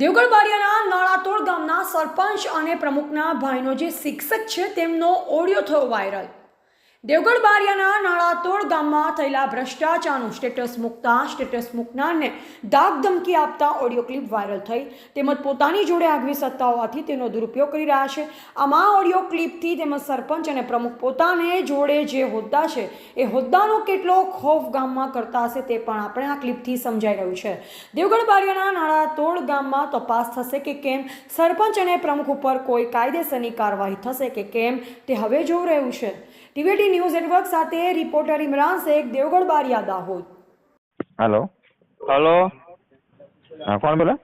દેવગઢ બારિયાના નાળાતોડ ગામના સરપંચ અને પ્રમુખના ભાઈનો જે શિક્ષક છે, તેમનો ઓડિયો થયો વાયરલ. દેવગઢ બારિયાના નાળાતોડ ગામમાં થયેલા ભ્રષ્ટાચારનું સ્ટેટસ મૂકતા સ્ટેટસ મૂકનારને દાગ ધમકી આપતા ઓડિયો ક્લિપ વાયરલ થઈ. તેમજ પોતાની જોડે આગવી સત્તા હોવાથી તેનો દુરુપયોગ કરી રહ્યા છે. આમાં ઓડિયો ક્લિપથી તેમજ સરપંચ અને પ્રમુખ પોતાને જોડે જે હોદ્દા છે, એ હોદ્દાનો કેટલો ખોફ ગામમાં કરતા હશે તે પણ આપણે આ ક્લિપથી સમજાઈ રહ્યું છે. દેવગઢ બારિયાના નાળાતોડ ગામમાં તપાસ થશે કે કેમ? સરપંચ અને પ્રમુખ ઉપર કોઈ કાયદેસરની કાર્યવાહી થશે કે કેમ? તે હવે જોઈ રહ્યું છે. ટીવીટી ન્યૂઝ નેટવર્ક સાથે reporter Imran Shaikh Devgadh Baria Dahod hello hello હા કોણ બોલો?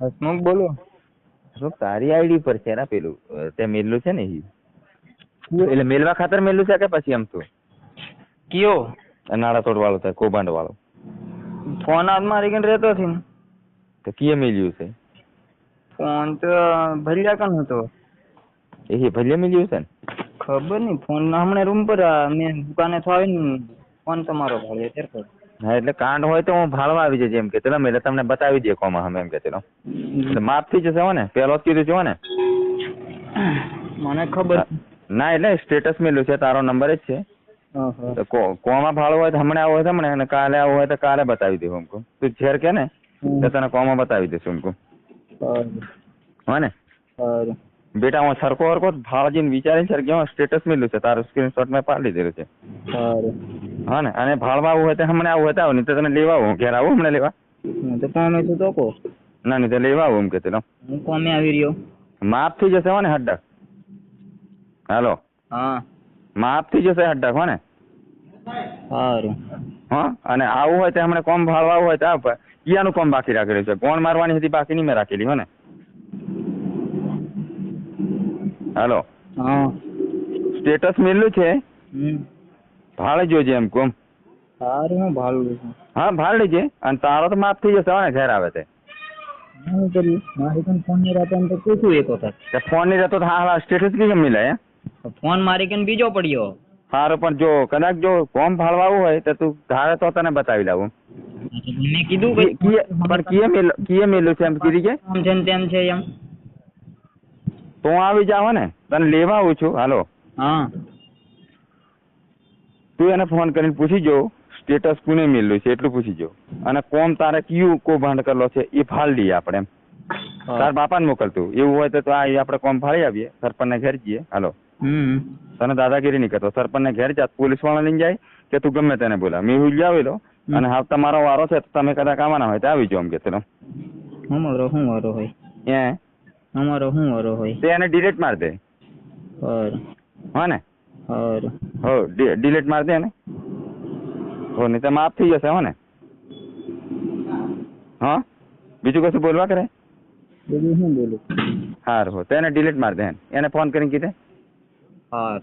હસમુખ બોલો. હસમુખ તારી આઈડી પર છે ને પેલું તે મેલું છે ને એટલે મેલવા ખાતર મેલું છે કે પછી એમ તો? કયો? નાડા તોડ વાળો થાય કૌભાંડ વાળો ફોન હાથમાં રીકન રહેતો છે તો કીએ મેલ્યું છે? ફોન તો ભર્યા કન હતો. એ ભલે મેલ્યું છે ને? ખબર નહીં ફોન હમણાં રૂમ પર મેં દુકાને તો આવીને ફોન તમારો ભાળ્યો ત્યારે હા એટલે કાંડ હોય તો હું ભાડવા આવી જજે એમ કે ચલો મેં તમને બતાવી દે કોમાં અમે એમ કે ચલો. માફ થઈ જશે હો ને. પેલો જ કીધું છે હો ને. મને ખબર ના એટલે સ્ટેટસ મેલ્યું છે તારો નંબર જ છે. કોમાં ભાળવું હોય તો હમણાં આવો હોય હમણાં અને કાલે આવો હોય તો કાલે બતાવી દઉં અમકો તું ઝેર કે ને તો તને કોમાં બતાવી દઈશું અમકો હો ને. બેટા હું સરખો સરખો ભાળજીને વિચારીને સર કે સ્ટેટસ મેલ્યું છે. તારું સ્ક્રીનશોટ મેં પાડી દીધેલું છે. હા ને? અને ભાળવા આવું હોય તો હમણાં આવું હોય તો આવો નહીં તો તને લેવા આવું. ઘેર આવું હમણાં લેવા? તો કોમે છું તો કો ના નહીં તો લેવા આવું એમ કે તેલો હું કોમે આવી રહ્યો? માફ થઈ જશે હો ને હડ્ડક. હાલો. હા. માફ થઈ જશે હડ્ડક હો ને? સારું. હા? અને આવું હોય તો હમણાં કોમ ભાળવા આવું હોય તો આ ઈયાનું કોમ બાકી રાખેલું છે. કોણ મારવાની હતી બાકી નહીં મેં રાખેલી હો ને? હાલો. હા. સ્ટેટસ મેલ્યું છે? ભાડે જોજે એમ કોમ. સારું હું ભાડું છું. હા ભાડે લેજે અને તારો તો માફ થઈ જશે ને ઘેર આવે તે. મારી પણ ફોનની રાતે એમ તો પૂછું એક વખત. ફોનની રહેતો હા હા સ્ટેટસ કેમ મિલે ફોન મારી કે બીજો પડ્યો. સારું પણ જો કદાચ જો કોમ ભાળવા હોય તો તું ધારે તો તને બતાવી લાવું. મેં કીધું પણ કીએ મેલું છે એમ કીધી કે? તેમ છે એમ. તો હું આવી જાવ ને તને લેવા આવું છું. હાલો. હા. તું એને ફોન કરીને પૂછી જો સ્ટેટસ કોને મેલ્યું છે એટલું પૂછી જો. અને કોમ તારે કયું કૌભાંડ કરલો છે એ ફાળ આપણે એમ. તાર બાપાને મોકલતું. એવું હોય તો આ આપણે કોમ ફાળી આવીએ. સરપંચને ઘેર જઈએ. હાલો. તને દાદાગીરી નહીં કરતો. સરપંચને ઘેર જા. પોલીસવાળા લઈને જાય કે તું ગમે તેને બોલા. મેં હું આવેલો અને હા તમારો વારો છે તો તમે કદાચ આવવાના હોય તો આવી જાઓ એમ કે ચલો અમારો શું વારો હોય. એ અમારો શું વારો હોય? તે એને ડિલેટ માર દે. સારું હા ને? સારું હો ડિલેટ માર દે ને હો નહીં તો માફ થઈ જશે હો ને? હા? બીજું કશું બોલવા કરે? બીજું શું બોલું? હાર હો. તો એને ડિલેટ માર દે એને. ફોન કરીને કીધે? સારું